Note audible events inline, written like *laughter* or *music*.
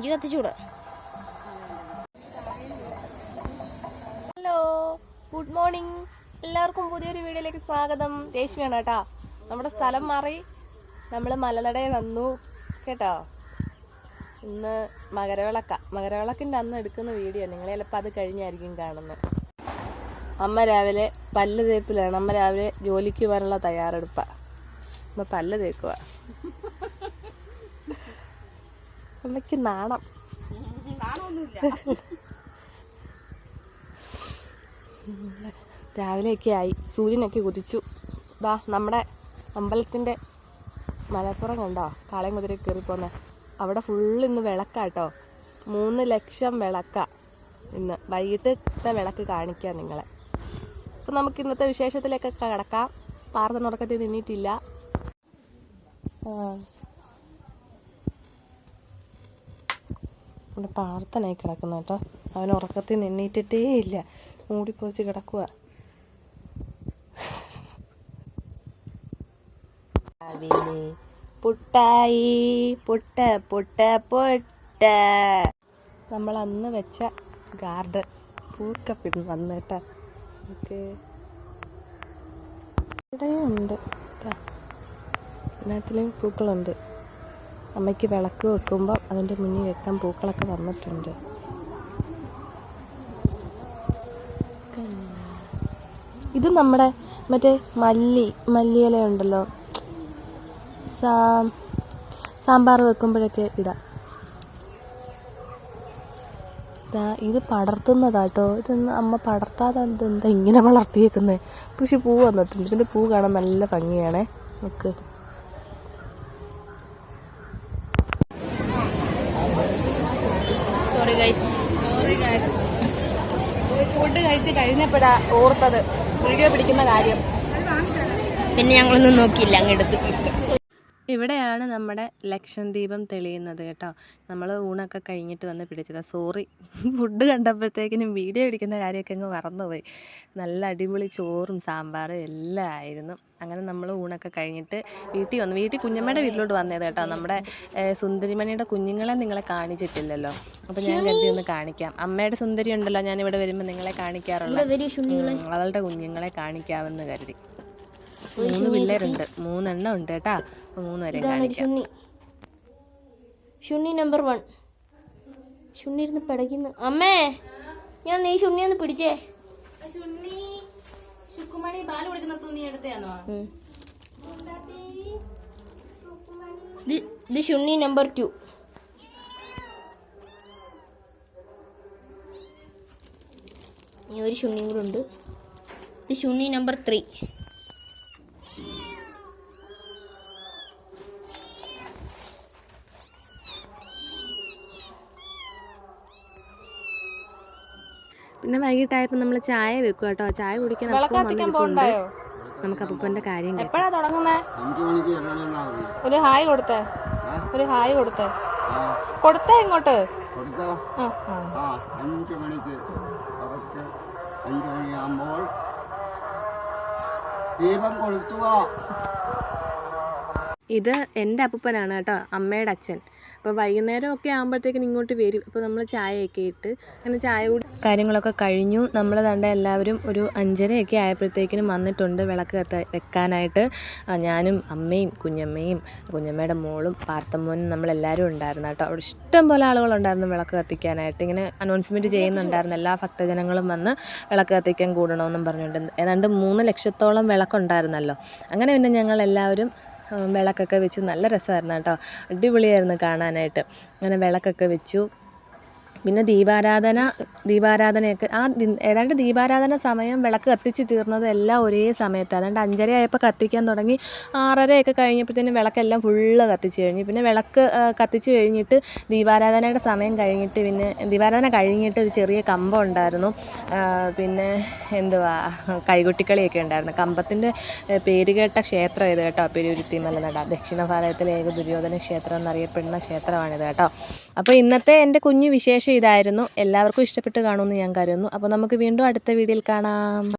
എനിക്ക് കത്തിച്ചൂടെ hello good morning. എല്ലാവർക്കും പുതിയൊരു വീഡിയോയിലേക്ക് സ്വാഗതം. രേഷ്മിയാണ് കേട്ടോ. നമ്മുടെ സ്ഥലം മാറി നമ്മൾ മലനടയിൽ വന്നു കേട്ടോ. ഇന്ന് മകരവിളക്ക. മകരവിളക്കിന്റെ അന്ന് എടുക്കുന്ന വീഡിയോ. നിങ്ങൾ ചിലപ്പോൾ അത് കഴിഞ്ഞായിരിക്കും കാണുന്നത്. അമ്മ രാവിലെ പല്ല് തേപ്പിലാണ്. അമ്മ രാവിലെ ജോലിക്ക് പോകാനുള്ള തയ്യാറെടുപ്പാണ് അമ്മ പല്ല് തേക്കുക അമ്മയ്ക്ക് നാണം. രാവിലെയൊക്കെ ആയി. സൂര്യനൊക്കെ കുതിച്ചു ദാ നമ്മുടെ അമ്പലത്തിന്റെ മലപ്പുറം കണ്ടോ? കാളയും കുതിര കയറി പോന്നെ. അവിടെ ഫുള്ള് ഇന്ന് വിളക്കാട്ടോ മൂന്ന് ലക്ഷം വിളക്ക ഇന്ന്. വൈകിട്ടത്തെ വിളക്ക് കാണിക്കാം നിങ്ങളെ. അപ്പം നമുക്ക് ഇന്നത്തെ വിശേഷത്തിലേക്ക് കിടക്കാം. പാർത്തൻ ഉറക്കത്തിൽ നിന്നിട്ടില്ല. ആ. ഇവിടെ പ്രാർത്ഥനയായി കിടക്കുന്നു കേട്ടോ. അവൻ ഉറക്കത്തിൽ നിന്നിട്ടിട്ടേ ഇല്ല. മൂടിപ്പൊതിച്ച് കിടക്കുക പുട്ടായി. പുട്ട പുട്ട പുട്ട. നമ്മൾ അന്ന് വെച്ച ഗാർഡൻ പൂക്കപ്പിടുന്നു വന്ന് കേട്ടോ. നമുക്ക് ഇവിടെയും ഉണ്ട്. ഇതിനകത്തിലും പൂക്കളുണ്ട്. അമ്മയ്ക്ക് വിളക്ക് വെക്കുമ്പോൾ അതിന്റെ മുന്നിൽ വെക്കാൻ പൂക്കളൊക്കെ വന്നിട്ടുണ്ട്. ഇത് നമ്മുടെ മറ്റേ മല്ലി മല്ലിയില ഉണ്ടല്ലോ. സാ സാമ്പാർ വെക്കുമ്പോഴൊക്കെ ഇടാം. ഇത് പടർത്തുന്നതാട്ടോ ഇതൊന്ന് അമ്മ പടർത്താതെ എന്താ ഇങ്ങനെ വളർത്തിയേക്കുന്നത് പക്ഷെ പൂ വന്നിട്ടുണ്ട്. ഇതിന്റെ പൂ കാണാൻ നല്ല ഭംഗിയാണേ. നമുക്ക് sorry guys sorry guys food കഴിച്ച് കഴിഞ്ഞപ്പോഴാ ഓർത്തത്. വീഡിയോ പിടിക്കുന്ന കാര്യം. പിന്നെ ഞങ്ങളൊന്നും നോക്കിയില്ല അങ്ങെടുത്ത് ഇവിടെയാണ് നമ്മുടെ ലക്ഷം ദീപം തെളിയുന്നത് കേട്ടോ. നമ്മൾ ഊണൊക്കെ കഴിഞ്ഞിട്ട് വന്ന് പിടിച്ചതാ. സോറി ഫുഡ് *laughs* കണ്ടപ്പോഴത്തേക്കിനും വീഡിയോ പിടിക്കുന്ന കാര്യമൊക്കെ അങ്ങ് മറന്നുപോയി. നല്ല അടിപൊളി ചോറും സാമ്പാറും എല്ലാം ആയിരുന്നു. അങ്ങനെ നമ്മൾ ഊണൊക്കെ കഴിഞ്ഞിട്ട് വീട്ടിൽ വന്നു. വീട്ടിൽ കുഞ്ഞമ്മയുടെ വീട്ടിലോട്ട് വന്നത് കേട്ടോ. നമ്മുടെ സുന്ദരിമണിയുടെ കുഞ്ഞുങ്ങളെ നിങ്ങളെ കാണിച്ചിട്ടില്ലല്ലോ. അപ്പോൾ ഞാൻ കരുതി ഒന്ന് കാണിക്കാം. അമ്മയുടെ സുന്ദരി ഉണ്ടല്ലോ. ഞാൻ ഇവിടെ വരുമ്പോൾ നിങ്ങളെ കാണിക്കാറുള്ള അവളുടെ കുഞ്ഞുങ്ങളെ കാണിക്കാമെന്ന് കരുതി. മൂന്ന് പിള്ളേരുണ്ട്. മൂന്നെണ്ണം ഉണ്ട് കേട്ടാ. അപ്പൊ മൂന്ന് വരെ കാണിക്കാം. നമ്പർ വൺ ശുണ്ണി ഇരുന്ന് പിടയ്ക്കുന്നു. അമ്മേ ഞാൻ നീ ശുണ്ണി ഒന്ന് പിടിച്ചേ. ശുക്കുമണി പാൽ കുടിക്കുന്ന തുണി എടുത്തയാണോ ഉം. ഇത് ഷുണ്ണി ശുണ്ണി നമ്പർ ടു ഇനി ഒരു ശുണ്ണിയും കൂടെ ഉണ്ട്. ഇത് ശുണ്ണി നമ്പർ ത്രീ പിന്നെ വൈകിട്ടായപ്പോ നമ്മൾ ചായ വെക്കും കേട്ടോ ചായ കുടിക്കാൻ. നമുക്ക് അപ്പൂപ്പന്റെ കാര്യം കേൾക്കാം. എപ്പോഴാ തുടങ്ങുന്നേ? അഞ്ചു ഒരു ഹായ് കൊടുത്തേ. ഒരു ഹായ് കൊടുത്തേ. കൊടുത്തേ ഇങ്ങോട്ട്. കൊടുത്തോ? ആ, ആ. ആ മണിക്ക്. അഞ്ചു മണിയാകുമ്പോൾ ദീപം കൊളുത്തുക. ഇത് എന്റെ അപ്പൂപ്പനാണ് കേട്ടോ അമ്മയുടെ അച്ഛൻ. അപ്പോൾ വൈകുന്നേരം ഒക്കെ ആകുമ്പോഴത്തേക്കിനും ഇങ്ങോട്ട് വരും. അപ്പോൾ നമ്മൾ ചായയൊക്കെ ഇട്ട് അങ്ങനെ ചായ കൂടി കാര്യങ്ങളൊക്കെ കഴിഞ്ഞു. നമ്മൾ തണ്ട എല്ലാവരും ഒരു അഞ്ചരയൊക്കെ ആയപ്പോഴത്തേക്കിനും വന്നിട്ടുണ്ട് വിളക്ക് കത്ത വെക്കാനായിട്ട്. ഞാനും അമ്മയും കുഞ്ഞമ്മയും കുഞ്ഞമ്മയുടെ മോളും പാർത്തമ്മോനും നമ്മളെല്ലാവരും ഉണ്ടായിരുന്നു കേട്ടോ. അവിടെ ഇഷ്ടം പോലെ ആളുകളുണ്ടായിരുന്നു വിളക്ക് കത്തിക്കാനായിട്ട്. ഇങ്ങനെ അനൗൺസ്മെന്റ് ചെയ്യുന്നുണ്ടായിരുന്നു. എല്ലാ ഭക്തജനങ്ങളും വന്ന് വിളക്ക് കത്തിക്കാൻ കൂടണമെന്നും പറഞ്ഞുകൊണ്ട്. ഏതാണ്ട് മൂന്ന് ലക്ഷത്തോളം വിളക്കുണ്ടായിരുന്നല്ലോ. അങ്ങനെ പിന്നെ ആ, വിളക്കൊക്കെ വെച്ച് നല്ല രസമായിരുന്നു കേട്ടോ. അടിപൊളിയായിരുന്നു കാണാനായിട്ട്. അങ്ങനെ വിളക്കൊക്കെ വെച്ചു. പിന്നെ ദീപാരാധന ദീപാരാധനയൊക്കെ ആ ഏതാണ്ട് ദീപാരാധന സമയം വിളക്ക് കത്തിച്ച് തീർന്നത് എല്ലാം ഒരേ സമയത്ത്. ഏതാണ്ട് അഞ്ചര ആയപ്പോൾ കത്തിക്കാൻ തുടങ്ങി. ആറരയൊക്കെ കഴിഞ്ഞപ്പോഴത്തേനും വിളക്കെല്ലാം ഫുള്ള് കത്തിച്ച് കഴിഞ്ഞു. പിന്നെ വിളക്ക് കത്തിച്ച് കഴിഞ്ഞിട്ട് ദീപാരാധനയുടെ സമയം കഴിഞ്ഞിട്ട് പിന്നെ ദീപാരാധന കഴിഞ്ഞിട്ട് ഒരു ചെറിയ കമ്പം ഉണ്ടായിരുന്നു. പിന്നെ എന്തുവാ കൈകൊട്ടിക്കളിയൊക്കെ ഉണ്ടായിരുന്നു. കമ്പത്തിന്റെ പേര് കേട്ട ക്ഷേത്രം ഇത് കേട്ടോ. പെരുരുത്തി മലനട. ദക്ഷിണ ഭാരതത്തിലെ ഏക ദുര്യോധന ക്ഷേത്രം എന്നറിയപ്പെടുന്ന ക്ഷേത്രമാണിത് കേട്ടോ. അപ്പോൾ ഇന്നത്തെ എന്റെ കുഞ്ഞു വിശേഷം ഇതായിരുന്നു. എല്ലാവർക്കും ഇഷ്ടപ്പെട്ട് കാണുമെന്ന് ഞാൻ കരുതുന്നു. അപ്പോൾ നമുക്ക് വീണ്ടും അടുത്ത വീഡിയോയിൽ കാണാം.